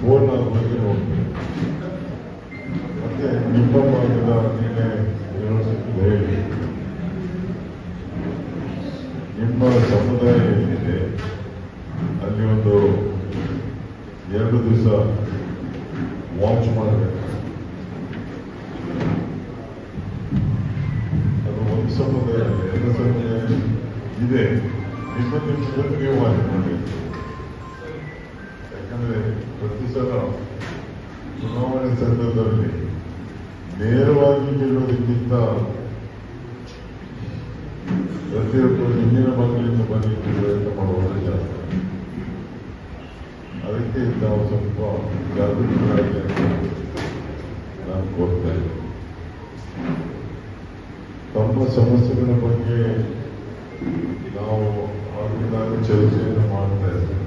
Phone ಬಗ್ಗೆ ನೋಡ್ತೀನಿ ಮತ್ತೆ ನಿಮ್ಮ ಭಾಗದ ನೀನೆ ಯೂನಿವರ್ಸಿಟಿ ಹೇಳಿ ನಿಮ್ಮ ಸಮುದಾಯ ಏನಿದೆ ಅಲ್ಲಿ ಒಂದು ಎರಡು ದಿವಸ ವಾಚ್ ಮಾಡಬೇಕು. ಅದು ಒಂದು ಸಮುದಾಯ ಎರಡು ಸಮುದಾಯ ಇದೆ. ನಿಮ್ಮ ನಿಮ್ಮ ಜೊತೆ ನೀವು ವಾಚ್ ಮಾಡಿ ಪ್ರತಿ ಚುನಾವಣೆ ಸಂದರ್ಭದಲ್ಲಿ ನೇರವಾಗಿ ಗೆಲ್ಲೋದಕ್ಕಿಂತ ಪ್ರತಿಯೊಬ್ಬರು ಹಿಂದಿನ ಮಕ್ಕಳಿಂದ ಬರಲಿಕ್ಕೆ ಪ್ರಯತ್ನ ಮಾಡುವುದು ಜಾಸ್ತಿ. ಅದಕ್ಕೆ ನಾವು ಸ್ವಲ್ಪ ಜಾಗೃತರಾಗಿ ನಾನು ಕೋರ್ತೇನೆ ತಮ್ಮ ಸಮಸ್ಯೆಗಳ ಬಗ್ಗೆ ನಾವು ಆಗಿನಾಗ ಚರ್ಚೆಯನ್ನು ಮಾಡ್ತಾ ಇದ್ದೇವೆ.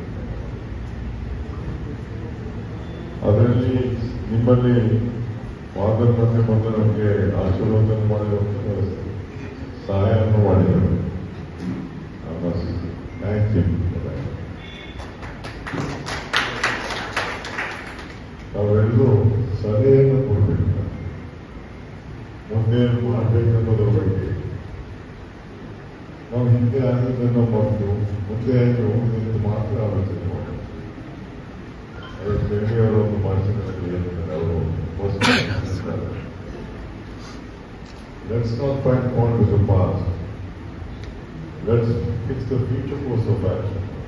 ಅದರಲ್ಲಿ ನಿಮ್ಮಲ್ಲಿ ಮತ್ತೆ ಬಂದು ನಮಗೆ ಆಶೀರ್ವಾದ ಮಾಡಿರುವಂತಹ ಸಹಾಯವನ್ನು ಮಾಡಿದರು. ಥ್ಯಾಂಕ್ ಯು ನಾವೆಲ್ಲರೂ ಸಲಹೆಯನ್ನು ಕೊಡಬೇಕು. ಮುಂದೆ ಮಾಡಬೇಕನ್ನೋದ್ರ ಬಗ್ಗೆ. ನಾವು ಹಿಂದೆ ಆಗಿದ್ದನ್ನು ಮರೆತು ಮುಂದೆ ಆಗಿ ಹೋಗುವುದಕ್ಕೆ ಮಾತ್ರ ಆಲೋಚನೆ ಮಾಡಬೇಕು ಅದಕ್ಕೆ Let's not find fault with the past. Let's fix the future course of action.